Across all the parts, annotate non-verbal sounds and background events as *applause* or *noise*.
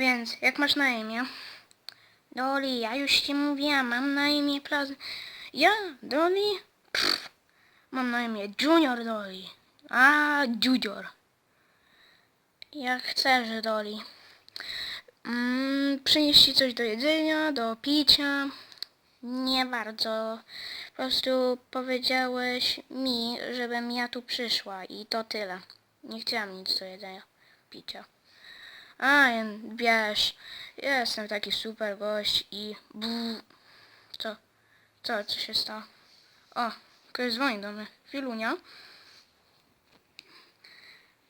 Więc, jak masz na imię? Dolly, ja już ci mówiłam, mam na imię Plaza. Ja? Pff, mam na imię Junior Dolly. A, Junior. Jak chcesz, Dolly. Mm, przynieść ci coś do jedzenia, do picia. Nie bardzo. Po prostu powiedziałeś mi, żebym ja tu przyszła i to tyle. Nie chciałam nic do jedzenia, picia. A, wiesz, jestem taki super gość i... Co? Co? Co się stało? O, ktoś dzwoni do mnie. Filunia?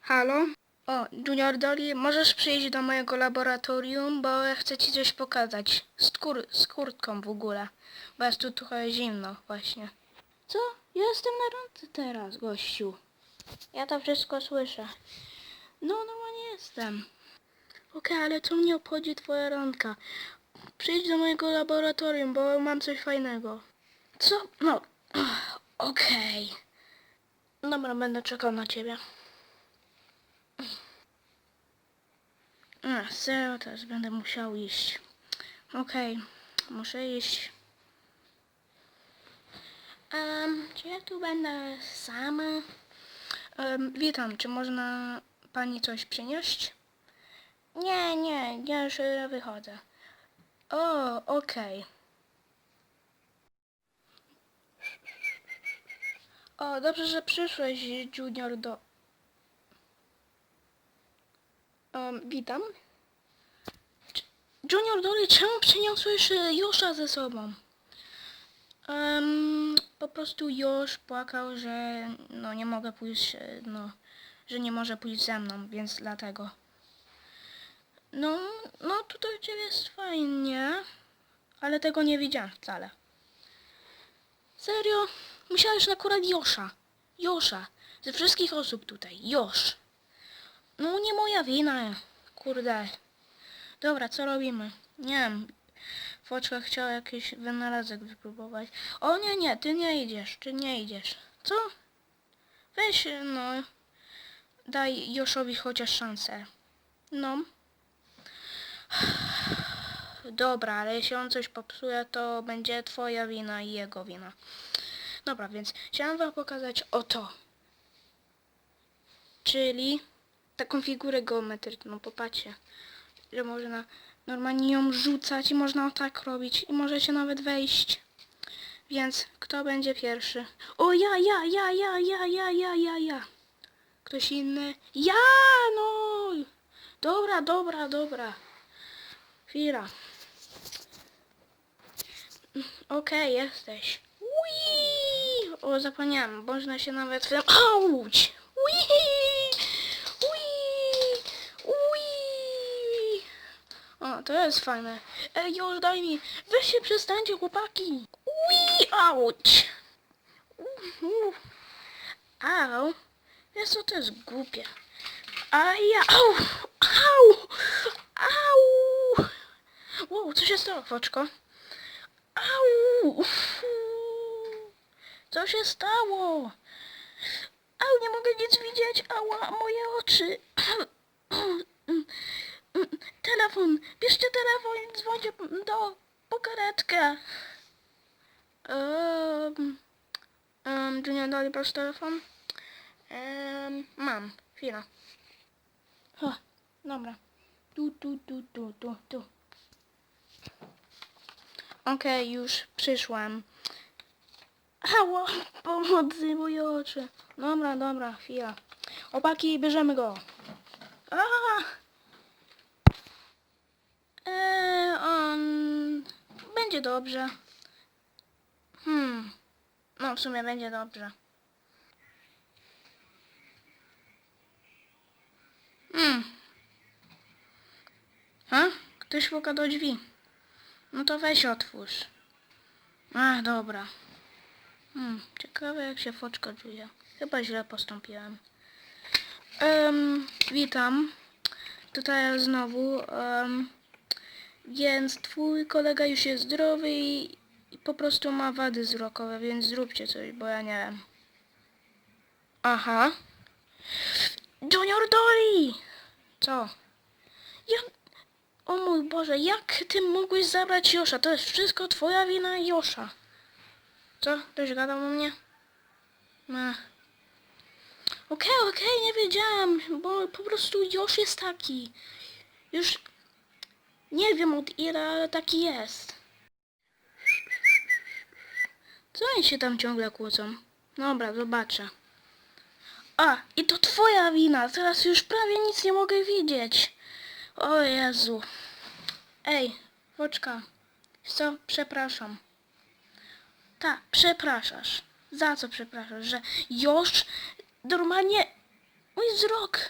Halo? O, Junior Dolly, możesz przyjść do mojego laboratorium, bo ja chcę ci coś pokazać. Z, kur z kurtką w ogóle. Bo jest tu trochę zimno właśnie. Co? Ja jestem na randce teraz, gościu. Ja to wszystko słyszę. No, normalnie jestem. Okej, ale co mnie obchodzi twoja randka? Przyjdź do mojego laboratorium, bo mam coś fajnego. Co? No, *clears throat* okej. Dobra, będę czekał na ciebie. A, serio, teraz będę musiał iść. Okej, muszę iść. Um, czy ja tu będę sama? Em, witam, czy można pani coś przynieść? Nie, nie, ja już e, wychodzę. O, okej. O, dobrze, że przyszłeś, Junior, do... Um, witam. Cz- Junior Dolly, czemu przyniosłeś e, Josza ze sobą? Po prostu Josh płakał, że no nie mogę pójść, e, no, że nie może pójść ze mną, więc dlatego. No, no tutaj u ciebie jest fajnie, ale tego nie widziałem wcale. Serio? Musiałeś akurat Josza. Josza. Ze wszystkich osób tutaj. Josz. No nie moja wina. Kurde. Dobra, co robimy? Nie wiem. Foczka chciała jakiś wynalazek wypróbować. O nie, nie, ty nie idziesz, ty nie idziesz. Co? Weź, no. Daj Joszowi chociaż szansę. No. Dobra, ale jeśli on coś popsuje, to będzie twoja wina i jego wina. Dobra, więc chciałam wam pokazać oto. Czyli taką figurę geometryczną, popatrzcie. Że można normalnie ją rzucać i można o tak robić i możecie nawet wejść. Więc kto będzie pierwszy? O ja, ja, ja, ja, ja, ja, ja, ja, ja. Ktoś inny? Ja, no! Dobra, dobra, dobra. Chwila. Okej, jesteś. Ui! O, zapomniałem, można się nawet... Auć! Ui! Ui! Ui! O, to jest fajne. Ej, już daj mi! Weź się przestańcie, chłopaki! Ui! Auć! Au! Wiesz co, to jest głupie. A ja... Au! Au! Wow, co się stało, foczko? Au! Co się stało? Au, nie mogę nic widzieć. Ała, moje oczy. Telefon. Bierzcie telefon i dzwońcie do po karetkę. Um, um, Junior, dali proszę telefon? Um, mam. Chwila. O, dobra. Tu, tu, tu, tu, tu, tu. Okej, już przyszłam. Ała, pomocy, moje oczy. Dobra, dobra, chwila. Opaki, bierzemy go. A! Eee, on... Będzie dobrze. Hmm. No, w sumie będzie dobrze. Hmm. Ha? Ktoś puka do drzwi. No to weź otwórz. A, dobra. Hmm, ciekawe jak się foczka czuje. Chyba źle postąpiłem. Em, witam. Tutaj znowu. em, więc twój kolega już jest zdrowy i, i po prostu ma wady wzrokowe, więc zróbcie coś, bo ja nie wiem. Aha. Junior Dolly! Co? Ja... O mój Boże, jak ty mogłeś zabrać Josza? To jest wszystko twoja wina Josza. Co? Ktoś gadał o mnie? No. Okej, okej, nie wiedziałam, bo po prostu Josz jest taki. Już nie wiem od ile, ale taki jest. Co oni się tam ciągle kłócą? Dobra, zobaczę. A, i to twoja wina. Teraz już prawie nic nie mogę widzieć. O Jezu. Ej, Woczka. Co? Przepraszam. Tak, przepraszasz. Za co przepraszasz? Że już normalnie mój wzrok.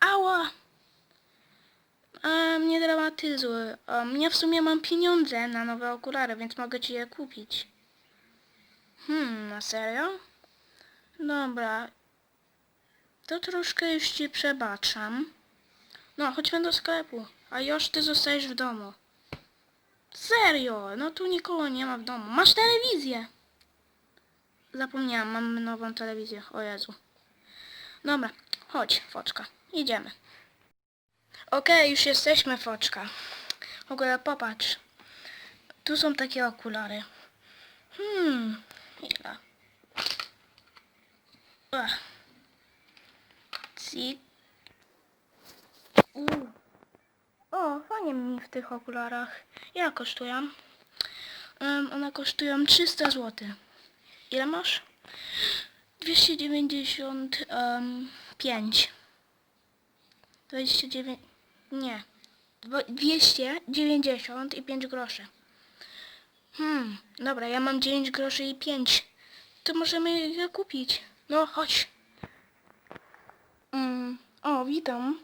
Ała. Um, nie dramatyzuj. Um, ja w sumie mam pieniądze na nowe okulary, więc mogę ci je kupić. Hmm, na serio? Dobra. To troszkę już ci przebaczam. No, chodźmy do sklepu. A już ty zostajesz w domu. Serio? No tu nikogo nie ma w domu. Masz telewizję. Zapomniałam, mam nową telewizję. O Jezu. Dobra, chodź, foczka. Idziemy. Okej, już jesteśmy, foczka. W ogóle popatrz. Tu są takie okulary. Hmm, ile? Ech. U. O, fajnie mi w tych okularach. Ile kosztują? Um, one kosztują 300 zł. Ile masz? 295. 29. Nie. Dwo- 295 groszy. Hmm, dobra, ja mam 9 groszy i 5. To możemy je kupić. No, chodź. Mm, o, witam.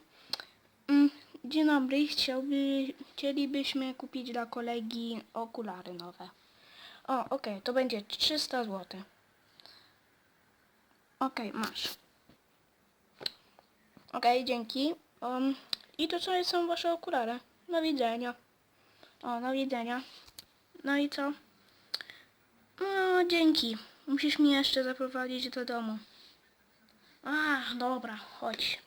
Dzień dobry, chciałby, chcielibyśmy kupić dla kolegi okulary nowe. O, okej, to będzie 300 zł. Okej, masz. Okej, dzięki. Um, I to co są wasze okulary? Do widzenia. O, do widzenia. No i co? No, dzięki. Musisz mnie jeszcze zaprowadzić do domu. A, dobra, chodź.